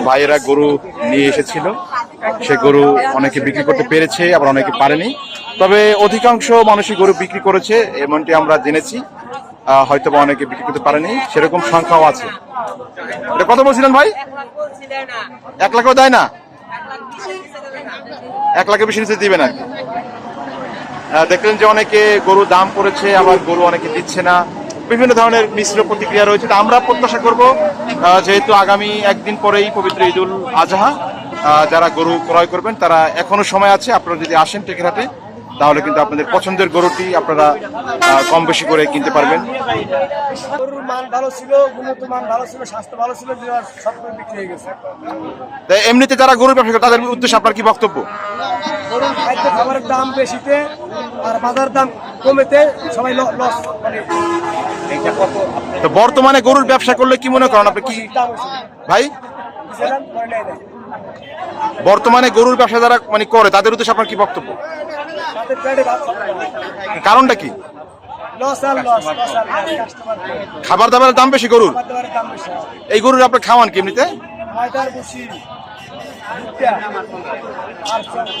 ভাইয়েরা গরু নিয়ে এসেছিল। সে গরু অনেকে বিক্রি করতে পেরেছে, আবার অনেকে পারেনি। তবে অধিকাংশ মানুষই গরু বিক্রি করেছে, এমনটি আমরা জেনেছি। হয়তো বা অনেকে বিক্রি করতে পারেনি, সেরকম সংখ্যাও আছে। এটা কত বলছিলেন ভাই? এক লাখও দেয় না? এক লাখের বেশি নিচে দিবে না। দেখলেন যে অনেকে গরু দাম করেছে, আবার গরু অনেকে দিচ্ছে না। বিভিন্ন ধরনের মিশ্র প্রতিক্রিয়া রয়েছে। তা আমরা প্রত্যাশা করব যেহেতু আগামী একদিন পরেই পবিত্র ঈদুল আজহা যারা গরু ক্রয় করবেন তারা এখনও সময় আছে। আপনারা যদি আসেন টেকেরহাটে তাহলে কিন্তু আপনাদের পছন্দের গরুটি আপনারা কম বেশি করে কিনতে পারবেন। গরুর মান ভালো ছিল গুণগত মান ভালো ছিল স্বাস্থ্য ভালো ছিল সব বিক্রি হয়ে গেছে। তাই এমনিতে যারা গরুর ব্যবসা করে তাদের উদ্দেশ্যে আপনার কি বক্তব্য? গরুর খাদ্য খাবারের দাম বেশিতে আর বাজার দাম কমেতে সবাই লস মানে তো বর্তমানে গরুর ব্যবসা করলে কি মনে করেন আপনি কি ভাই? বর্তমানে গরুর ব্যবসা যারা মানে করে তাদের উদ্দেশ্যে আপনার কি বক্তব্য? কারণটা কি? খাবার দাবারের দাম বেশি গরুর? এই গরুর আপনি খাওয়ান কি এমনিতে?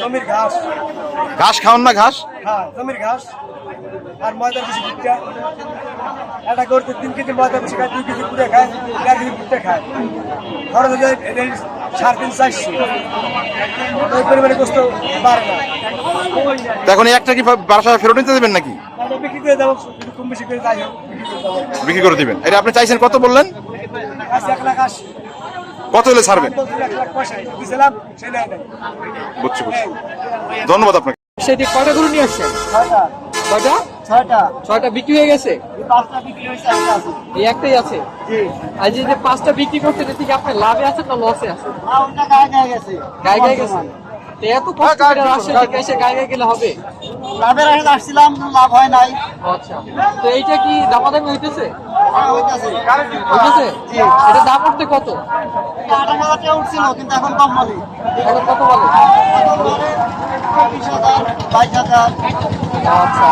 জমির ঘাস। ঘাস খাওয়ান না ঘাস? হ্যাঁ জমির ঘাস। আর ময়দার বেশি ভুট্টা। এটা করতে তিন কেজি ময়দা বেশি খায় দুই কেজি পুড়ে খায় চার কেজি ভুট্টা খায়। খরচ হয়ে যায় সাড়ে তিন চারশো। ওই পরিমাণে গোস্ত বাড়ে না। এখন একটা কি বাসায় ফেরত নিতে দেবেন নাকি? বিক্রি করে দেবো একটু কম বেশি করে যাই হোক বিক্রি করে দিবেন। এটা আপনি চাইছেন কত বললেন? এক লাখ আশি। কত হলে ছাড়বেন? বুঝছি বুঝছি। ধন্যবাদ আপনাকে। সেটি কয়টা গরু নিয়ে আসছেন? ছয়টা। ছয়টা? ছয়টা। বিক্রি হয়ে গেছে? এই পাঁচটা বিক্রি হয়েছে একটা আছে। এই একটাই আছে? জি। যে যে পাঁচটা বিক্রি করছেন আপনার লাভে আছেন না লসে আছেন না ওটা গায়ে গেছে। এত কষ্ট করে রাজশাহী থেকে এসে গায়ে গায়ে গেলে হবে? লাভের আসছিলাম লাভ হয় নাই। আচ্ছা। তো এইটা কি দামাদামি হইতেছে? হ্যাঁ, হইতাছে এটা দাম উঠতে কত? আঠাশ হাজার টাকা উঠছিল কিন্তু এখন কম বলি। এখন কত বলে? আচ্ছা।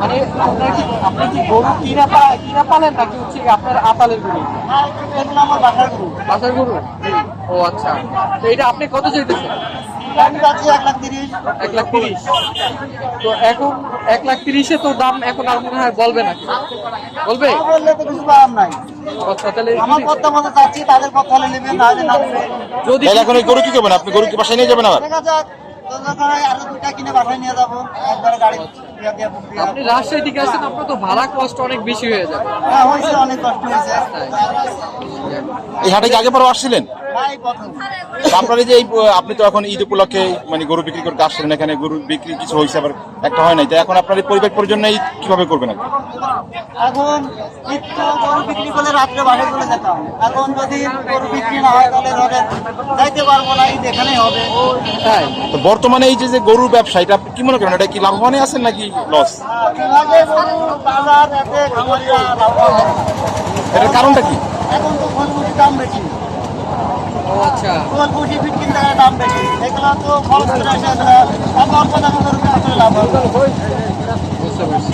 মানে আপনার কি আপনি কি গরু কিনা পা কিনা পালেন নাকি হচ্ছে আপনার আপালের গরু? আমার বাসার গরু। বাসার গরু? ও আচ্ছা। তো এটা আপনি কত চাইতেছেন এক লাখ তিরিশ। এক লাখ তিরিশ। তো এখন এক লাখ তিরিশে তো দাম এখন আর মনে হয় বলবে নাকি? বলবে? না বললে তো কিছু পাওয়ার নাই। আচ্ছা যদি- এখন গরু কি করবেন? আপনি গরু কি বাসায় নিয়ে যাবেন আবার? দেখা যাক দরকার দুটা কিনে বাসায় নিয়ে যাব একবারে গাড়ি আপনি রাজশাহী থেকে আসছেন আপনার তো ভাড়া কষ্ট অনেক বেশি হয়ে যাবে। হ্যাঁ অনেক কষ্ট হয়েছে। এই হাটে কি আগে পরে আসছিলেন? আপনার এই যে আপনি তো এখন ঈদ উপলক্ষে মানে গরু বিক্রি করতে আসছিলেন এখানে গরু বিক্রি কিছু হয়েছে আবার একটা হয় নাই। তো এখন আপনার এই পরিবার পরিজন্য ঈদ কীভাবে করবেন এখন গরু বিক্রি করলে রাত্রে চলে যেতাম এখন যদি গরু বিক্রি না হয় তাহলে যাইতে পারব না ঈদ এখানেই হবে। তাই। তো বর্তমানে এই যে যে গরুর ব্যবসা এটা আপনি কি মনে করেন? এটা কি লাভবানে আছেন নাকি লস বিভাগে গরু বাজার এতে খামারিরা লাভবান হবে। এটার কারণটা কি? এখন তো ফলকুটির দাম বেশি ও আচ্ছা। ফলকুটি ফিটকির টাকার দাম বেশি এগুলো তো ফল করে আসে এগুলো অল্প অল্প দামে বিক্রি করে লাভ হবে বুঝতে পারছি।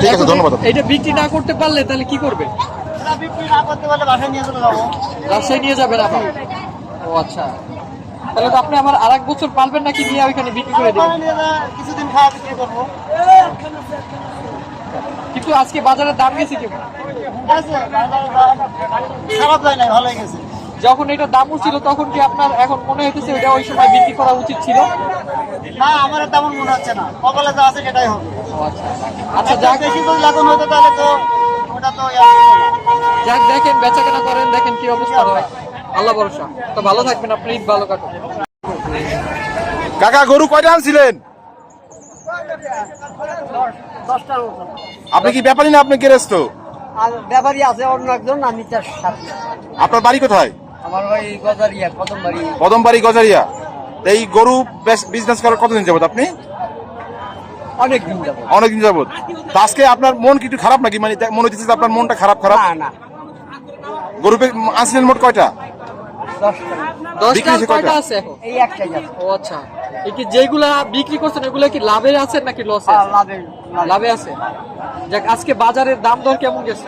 ঠিক আছে ধন্যবাদ এটা বিক্রি না করতে পারলে তাহলে কি করবে? বিক্রি না করতে পারলে বাসায় নিয়ে চলে যাব। নিয়ে যাবেন আপনি? ও আচ্ছা। তাহলে তো আপনি আমার আর এক বছর পালবেন নাকি নিয়ে ওইখানে বিক্রি করে দেবেন? যা কিছুদিন খাওয়া বিক্রি করব। কিন্তু আজকে বাজারে দাম গেছে দাম খারাপ যায় নাই ভালোই গেছে। যখন এটা দাম ছিল তখন কি আপনার এখন মনে হইতেছে ওটা ওই সময় বিক্রি করা উচিত ছিল? না আমার তেমন মনে হচ্ছে না। কপালে যা আছে সেটাই হবে। আচ্ছা। আচ্ছা যাক। বেশি যদি লাগুন হতো তাহলে তো ওটা তো। যাক দেখেন বেচা কেনা করেন দেখেন কি অবস্থা হয়। আল্লাহ ভরসা। তো ভালো থাকবেন আপনি ঈদ ভালো কাটুন। কাকা গরু কয়টা আনছিলেন? আপনি কি ব্যাপারী না আপনি গেরেস্ত? ব্যাপারী আছে অন্য একজন আমি তার সাথে। আপনার বাড়ি কোথায়? আমার গজারিয়া বাড়ি। কদমবাড়ি গজারিয়া। এই গরু বিজনেস করার কতদিন যাবত আপনি? অনেক দিন যাব অনেকদিন যাবত। আজকে আপনার মন কি একটু খারাপ নাকি? মানে মনে হচ্ছে আপনার মনটা খারাপ খারাপ? না না। গরু আনছিলেন মোট কয়টা? দশটা দশটা বিক্রি হয়েছে কয়টা কয়টা? আছে? এই একটাই যাবে ও আচ্ছা। এই কি যেগুলা বিক্রি করছেন এগুলা কি লাভে আছে নাকি লসে লাভে আছে? যাক আজকে বাজারের দাম দর কেমন গেছে?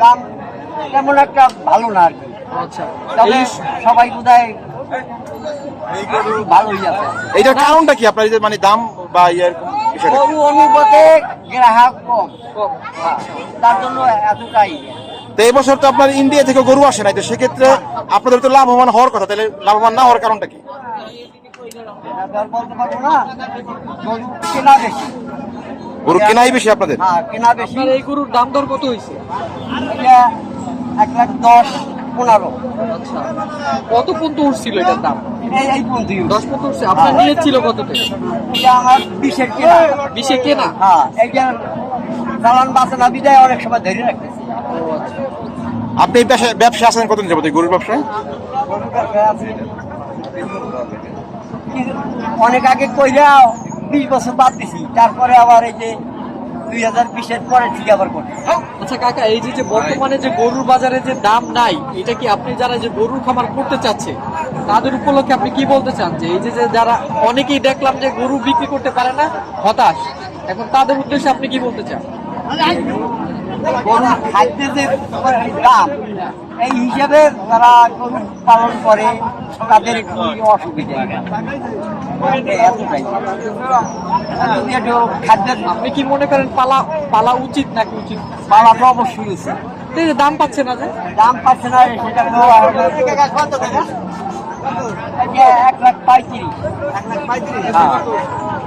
দাম তেমন একটা ভালো না আর কি। আচ্ছা। তবে সবাই বোধহয় ভালোই আছে। এইটার কারণটা কি? আপনার যে মানে দাম বা ইয়ের অনুপাতে গ্রাহক কম। হ্যাঁ, তার জন্য এতটাই। তো এই বছর তো আপনার ইন্ডিয়া থেকে গরু আসে নাই তো সেক্ষেত্রে আপনাদের তো লাভবান হওয়ার কথা তাহলে লাভবান না হওয়ার কারণটা কি? এটা তো আর বলতে পারব না গরু কেনা বেশি গরু কেনাই বেশি আপনাদের? হ্যাঁ কেনা বেশি। এই গরুর দাম দর কত হয়েছে এক লাখ দশ পনেরো। আচ্ছা। কত পর্যন্ত উঠছিল এটার দাম? এই এই পর্যন্ত দশ পর্যন্ত উঠছে। আপনার নিয়েছিল কত এটা আমার বিশের কেনা। বিশে কেনা? হ্যাঁ এইটা চালান বাঁচে না বিদায় অনেক সময় ধরে রাখতেছি। আপনি এই ব্যবসা ব্যবসা আছেন কতদিন যাবত? এই গরুর ব্যবসায়? অনেক আগে কইরা বিশ বছর বাদ দিছি। তারপরে আবার এই যে দুই হাজার বিশের পরে ঠিক আবার করি আচ্ছা কাকা এই যে যে বর্তমানে যে গরুর বাজারে যে দাম নাই এটা কি আপনি যারা যে গরুর খামার করতে চাচ্ছে তাদের উপলক্ষে আপনি কি বলতে চান? যে এই যে যে যারা অনেকেই দেখলাম যে গরু বিক্রি করতে পারে না হতাশ। এখন তাদের উদ্দেশ্যে আপনি কি বলতে চান? গরু খাদ্যের যে দাম এই হিসাবে যারা গরু পালন করে তাদের একটু অসুবিধা। খাদ্যের আপনি কি মনে করেন পালা পালা উচিত নাকি উচিত? পালা তো অবশ্যই আছে তো এই যে দাম পাচ্ছে না যে? দাম পাচ্ছে না সেটা তো এক লাখ পঁয়ত্রিশ। এক লাখ পঁয়ত্রিশ।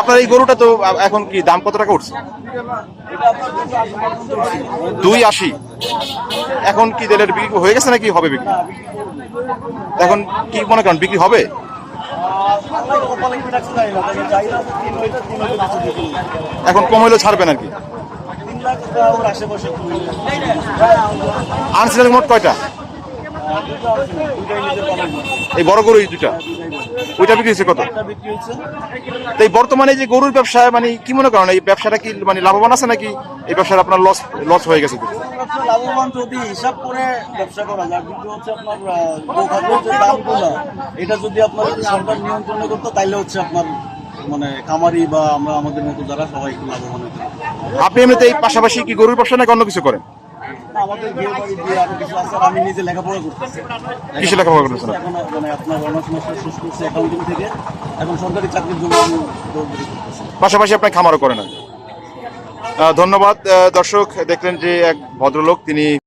আপনার এই গরুটা তো এখন কি দাম কত টাকা উঠছে? দুই আশি। এখন কি তেলের বিক্রি হয়ে গেছে নাকি হবে বিক্রি? এখন কি মনে করেন বিক্রি হবে? এখন কম হইলেও ছাড়বেন আর মোট কয়টা? এই বড় গরু এই দুটা? ওইটা বিক্রি হয়েছে কত? তো এই বর্তমানে যে গরুর ব্যবসায় মানে কি মনে করেন এই ব্যবসাটা কি মানে লাভবান আছে নাকি এই ব্যবসায় আপনার লস লস হয়ে গেছে? লাভবান যদি হিসাব করে ব্যবসা করা যায় কিন্তু হচ্ছে আপনার যে দামগুলো এটা যদি আপনার সরকার নিয়ন্ত্রণে করতো তাইলে হচ্ছে আপনার মানে খামারি বা আমরা আমাদের মতো যারা সবাই একটু লাভবান হতো আপনি এমনিতে এই পাশাপাশি কি গরুর ব্যবসা নাকি অন্য কিছু করেন? আমাদের বিয়ে বাড়ি বিয়ে আরও কিছু আছে আমি নিজে লেখাপড়া করতেছি। কিসে লেখাপড়া করতেছেন এখন মানে আপনার অনার্স মাস্টার শেষ করছি অ্যাকাউন্টিং থেকে এখন সরকারি চাকরির জন্য আমি দৌড়দৌড়ি করতেছি। পাশাপাশি আপনি খামারও করেন না ধন্যবাদ। দর্শক দেখলেন যে এক ভদ্রলোক তিনি